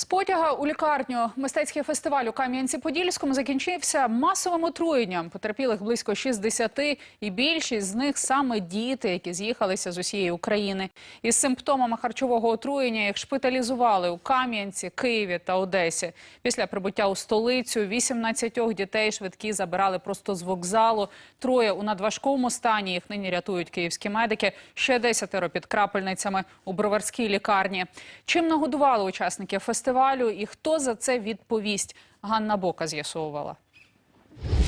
З потяга у лікарню мистецький фестиваль у Кам'янці-Подільському закінчився масовим отруєнням. Потерпілих близько 60, і більшість з них саме діти, які з'їхалися з усієї України. Із симптомами харчового отруєння їх шпиталізували у Кам'янці, Києві та Одесі. Після прибуття у столицю 18 дітей швидкі забирали просто з вокзалу. Троє у надважкому стані. Їх нині рятують київські медики. Ще десятеро під крапельницями у броварській лікарні. Чим нагодували учасників фестивалю і хто за це відповість? Ганна Бока з'ясовувала.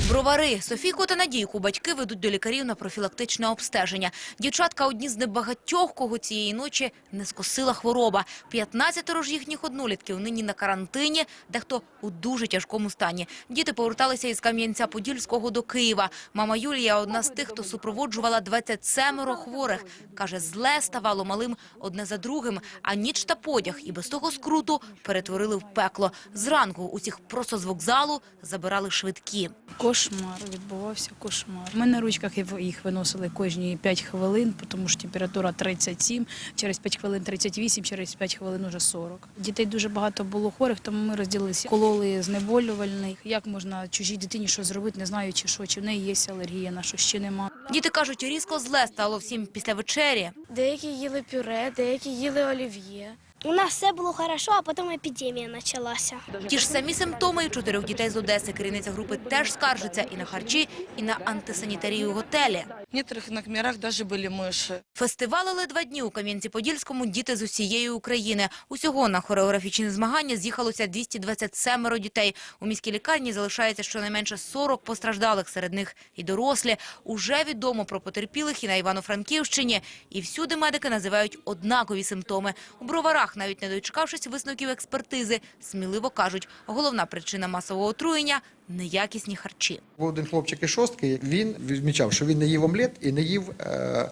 Бровари Софійку та Надійку батьки ведуть до лікарів на профілактичне обстеження. Дівчатка одні з небагатьох, кого цієї ночі не скосила хвороба. 15 ж їхніх однолітків нині на карантині, дехто у дуже тяжкому стані. Діти поверталися із Кам'янця-Подільського до Києва. Мама Юлія одна з тих, хто супроводжувала 27 хворих. Каже, зле ставало малим одне за другим, а ніч та потяг і без того скруту перетворили в пекло. Зранку усіх просто з вокзалу забирали швидкі. Кошмар відбувався кошмар. Ми на ручках їх- їх виносили кожні 5 хвилин, тому що температура 37, через 5 хвилин 38, через 5 хвилин уже 40. Дітей дуже багато було хворих, тому ми розділилися. Кололи знеболювальних. Як можна чужій дитині що зробити, не знаючи, що чи в неї є алергія, на що ще нема. Діти кажуть, різко зле стало всім після вечері. Деякі їли пюре, деякі їли олів'є. У нас все було хорошо, а потім епідемія почалася. Ті ж самі симптоми чотирьох дітей з Одеси. Керівниця групи теж скаржиться і на харчі, і на антисанітарію готелі. В некоторых номерах даже были мыши. Фестивалили два дні у Кам'янці-Подільському діти з усієї України. Усього на хореографічні змагання з'їхалося 227 дітей. У міській лікарні залишається щонайменше 40 постраждалих, серед них і дорослі. Уже відомо про потерпілих і на Івано-Франківщині. І всюди медики називають однакові симптоми. У броварах, навіть не дочекавшись висновків експертизи, сміливо кажуть, головна причина масового отруєння – неякісні харчі. Був один хлопчик із шостки, він відмічав, що він не їв омлет і не їв е,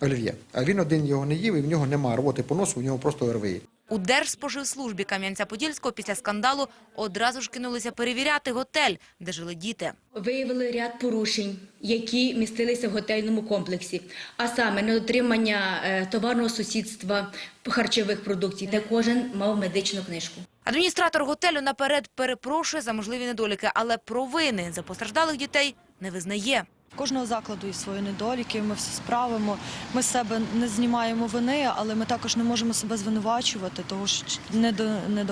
олів'є. А він один його не їв, і в нього немає роботи по носу, в нього просто ОРВІ. У Держспоживслужбі Кам'янця-Подільського після скандалу одразу ж кинулися перевіряти готель, де жили діти. Виявили ряд порушень, які містилися в готельному комплексі, а саме недотримання е, товарного сусідства харчових продуктів, де кожен мав медичну книжку. Адміністратор готелю наперед перепрошує за можливі недоліки, але провини за постраждалих дітей не визнає. Кожного закладу є свої недоліки, ми все справимо. Ми себе не знімаємо вини, але ми також не можемо себе звинувачувати, тому що не, до, не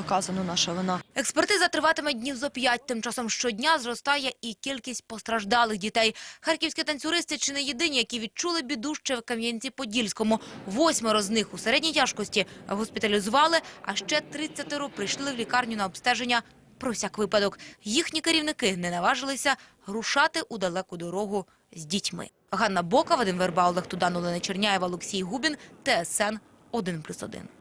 наша вина. Експертиза триватиме днів зо п'ять. Тим часом щодня зростає і кількість постраждалих дітей. Харківські танцюристи чи не єдині, які відчули біду ще в Кам'янці-Подільському. Восьмеро з них у середній тяжкості госпіталізували, а ще 30 прийшли в лікарню на обстеження про всяк випадок. Їхні керівники не наважилися рушати у далеку дорогу з дітьми. Ганна Бока, Вадим Верба, Олег Тудан, Олена Черняєва, Олексій Губін, ТСН 1+,1.